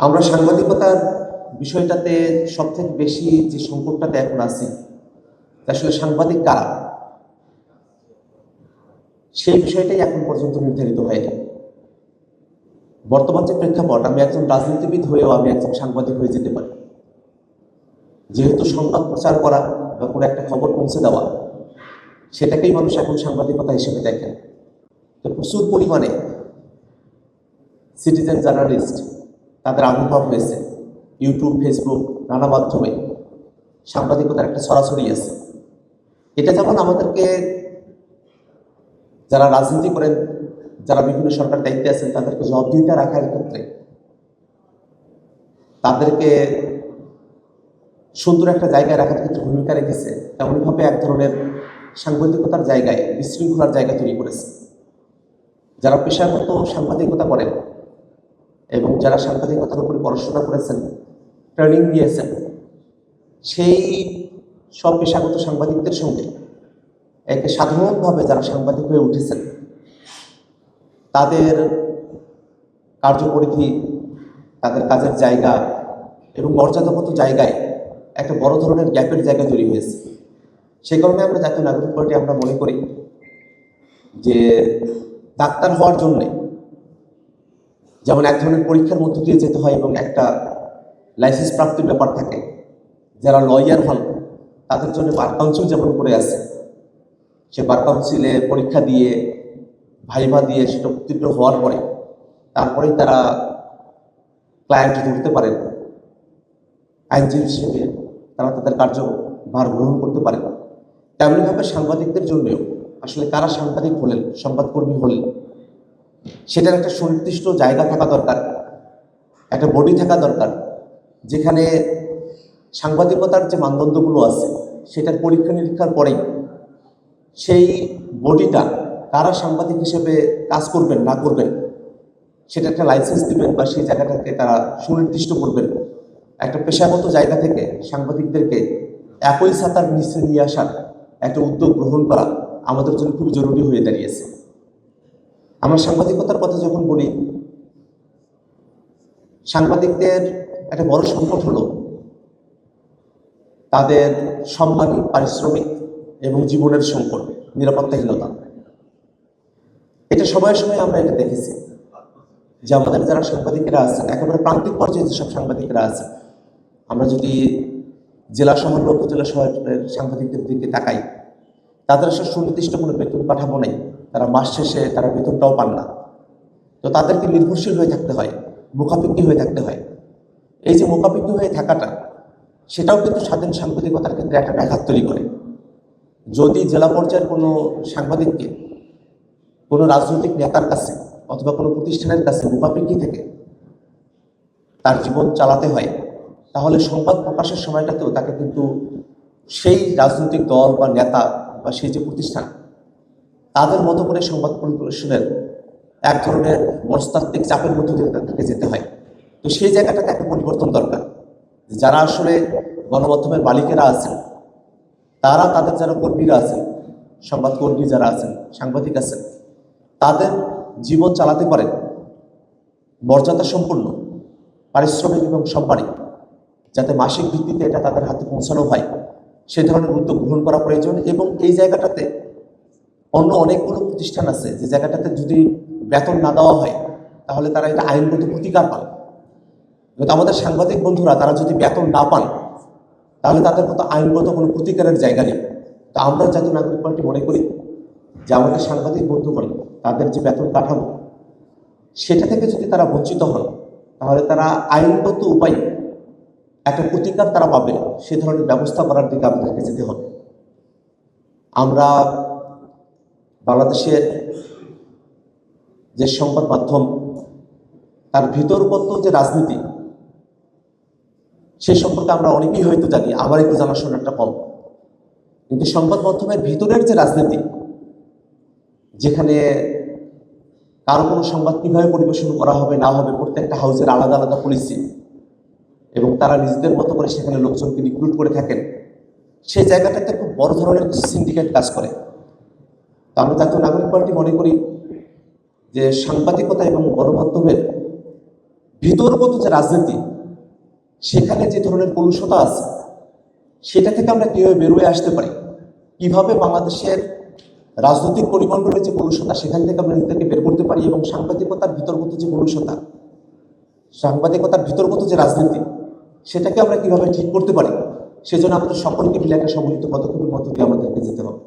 আমরা সাংবাদিকতার বিষয়টাতে সবথেকে বেশি যে সংকটটাতে এখন আছি আসলে সাংবাদিক কারা? সেই বিষয়টাই এখন পর্যন্ত নির্ধারিত হয়নি বর্তমান যে প্রেক্ষাপট, আমি একজন রাজনীতিবিদ হয়েও আমি একজন সাংবাদিক হয়ে যেতে পারি। যেহেতু সংবাদ প্রচার করা বা কোনো একটা খবর পৌঁছে দেওয়া, সেটাকেই মানুষ এখন সাংবাদিকতা হিসেবে দেখেন তো প্রচুর পরিমাণে সিটিজেন জার্নালিস্ট তাদের আবির্ভাব হয়েছে। ইউটিউব ফেসবুক নানা মাধ্যমে। সাংবাদিকতার একটা সরাসরি আছে। এটা যেমন আমাদেরকে যারা রাজনীতি করেন, যারা বিভিন্ন সরকার দায়িত্বে আছেন, তাদেরকে জবাবদিহিতা রাখার ক্ষেত্রে তাদেরকে সুন্দর একটা জায়গায় রাখার ক্ষেত্রে ভূমিকা রেখেছে। তেমনভাবে এক ধরনের সাংবাদিকতার জায়গায়, বিশৃঙ্খলার জায়গা তৈরি করেছে। যারা পেশাগত সাংবাদিকতা করেন এবং যারা সাংবাদিকতার উপরে পড়াশোনা করেছেন, ট্রেনিং দিয়েছেন, সেই সব পেশাগত সাংবাদিকদের সঙ্গে একে সাধারণভাবে যারা সাংবাদিক হয়ে উঠেছেন, তাদের কার্যপরিধি, তাদের কাজের জায়গা এবং মর্যাদাগত জায়গায় একটা বড় ধরনের গ্যাপের জায়গা তৈরি হয়েছে। সেই কারণে আমরা জাতীয় নাগরিক পার্টি আমরা মনে করি যে ডাক্তার হওয়ার জন্যে যেমন এক ধরনের পরীক্ষার মধ্য দিয়ে যেতে হয় এবং একটা লাইসেন্স প্রাপ্তির ব্যাপার থাকে। যারা লয়ার হন, তাদের জন্য বার কাউন্সিল যেমন করে আছে, সে বার কাউন্সিলে পরীক্ষা দিয়ে ভাইভা দিয়ে সেটা উত্তীর্ণ হওয়ার পরে, তারপরেই তারা ক্লায়েন্ট ধরতে পারেন আইনজীবী হিসেবে তারা তাদের কার্যভার গ্রহণ করতে পারেন তেমনিভাবে সাংবাদিকদের জন্যও, আসলে কারা সাংবাদিক হলেন, সংবাদকর্মী হলেন সেটার একটা সুনির্দিষ্ট জায়গা থাকা দরকার, একটা বডি থাকা দরকার, যেখানে সাংবাদিকতার যে মানদণ্ডগুলো আছে, সেটার পরীক্ষা নিরীক্ষার পরেই সেই বডিটা কারা সাংবাদিক হিসেবে কাজ করবেন, না করবেন, সেটা একটা লাইসেন্স দিবেন বা সেই জায়গাটাকে তারা সুনির্দিষ্ট করবেন। একটা পেশাগত জায়গা থেকে সাংবাদিকদেরকে একই সাতার নিচে নিয়ে আসার একটা উদ্যোগ গ্রহণ করা আমাদের জন্য খুব জরুরি হয়ে দাঁড়িয়েছে। আমরা সাংবাদিকতার কথা যখন বলি, সাংবাদিকদের একটা বড় সংকট হলো তাদের সম্মানী পারিশ্রমিক এবং জীবনের সংকট, নিরাপত্তাহীনতা। এটা সময়ে সময়ে আমরা এটা দেখেছি যে আমাদের যারা সাংবাদিকেরা আছেন, একেবারে প্রান্তিক পর্যায়ে যেসব সাংবাদিকেরা আছেন, আমরা যদি জেলা শহর বা উপজেলা শহরের সাংবাদিকদের দিকে তাকাই, তাদের আসলে সুনির্দিষ্ট কোনো বেতন কাঠামো নেই। তারা মাস শেষে তারা বেতনটাও পান না। তো তাদেরকে নির্ভরশীল হয়ে থাকতে হয়, মুখাপেক্ষি হয়ে থাকতে হয়। এই যে মুখাপেক্ষি হয়ে থাকাটা, সেটাও কিন্তু স্বাধীন সাংবাদিকতার ক্ষেত্রে একটা ব্যাঘাত তৈরি করে। যদি জেলা পর্যায়ের কোনো সাংবাদিককে কোনো রাজনৈতিক নেতার কাছে অথবা কোনো প্রতিষ্ঠানের কাছে মুখাপেক্ষি থেকে তার জীবন চালাতে হয়, তাহলে সংবাদ প্রকাশের সময়টাতেও তাকে কিন্তু সেই রাজনৈতিক দল বা নেতা বা সেই যে প্রতিষ্ঠান তাদের মতো করে সংবাদ পরিবেশনের এক ধরনের মনস্তাত্ত্বিক চাপের মধ্যে দিয়ে তাকে যেতে হয়। তো সেই জায়গাটাতে একটা পরিবর্তন দরকার। যারা আসলে গণমাধ্যমের মালিকেরা আছেন, তারা তাদের যারা কর্মীরা আছেন, সংবাদকর্মী যারা আছেন, সাংবাদিক আছেন, তাদের জীবন চালাতে পারেন মর্যাদা সম্পন্ন পারিশ্রমিক এবং সম্মানিক, যাতে মাসিক ভিত্তিতে এটা তাদের হাতে পৌঁছানো হয়। সে ধরনের উদ্যোগ গ্রহণ করা প্রয়োজন এবং এই জায়গাটাতে অন্য অনেকগুলো প্রতিষ্ঠান আছে, যে জায়গাটাতে যদি বেতন না দেওয়া হয়, তাহলে তারা এটা আইনগত প্রতিকার পান কিন্তু আমাদের সাংবাদিক বন্ধুরা, তারা যদি বেতন না পান, তাহলে তাদের মতো আইনগত কোনো প্রতিকারের জায়গা নেই। তো আমরা জাতীয় নাগরিক পার্টি মনে করি যে আমাদের সাংবাদিক বন্ধুগণ, তাদের যে বেতন কাঠামো, সেটা থেকে যদি তারা বঞ্চিত হন, তাহলে তারা আইনগত উপায়ে একটা প্রতিকার তারা পাবে, সে ধরনের ব্যবস্থা করার দিকে আমাদেরকে যেতে হবে। আমরা বাংলাদেশের যে সংবাদ মাধ্যম, তার ভিতরগত যে রাজনীতি সে সম্পর্কে আমরা অনেকেই হয়তো জানি আমার একটু জানাশোনাটা কম। কিন্তু সংবাদ মাধ্যমের ভিতরের যে রাজনীতি, যেখানে কারও কোনো সংবাদ কীভাবে পরিবেশন করা হবে, না হবে, প্রত্যেকটা হাউসের আলাদা আলাদা পলিসি এবং তারা নিজেদের মতো করে সেখানে লোকজনকে রিক্রুট করে থাকেন, সেই জায়গাটাতে খুব বড় ধরনের সিন্ডিকেট কাজ করে। আমরা জাতীয় নাগরিক পার্টি মনে করি যে সাংবাদিকতা এবং গণমাধ্যমের ভিতরগত যে রাজনীতি, সেখানে যে ধরনের কলুষতা আছে, সেটা থেকে আমরা কীভাবে বেরোয় আসতে পারি? কীভাবে বাংলাদেশের রাজনৈতিক পরিমণ্ডলের যে কলুষতা, সেখান থেকে আমরা নিজেদেরকে বের করতে পারি এবং সাংবাদিকতার ভিতরগত যে কলুষতা, সাংবাদিকতার ভিতরগত যে রাজনীতি, সেটাকে আমরা কীভাবে ঠিক করতে পারি? সেজন্য আমাদের সকলকে মিলে একটা সম্মিলিত পদক্ষেপের মধ্য দিয়ে আমাদেরকে যেতে হবে।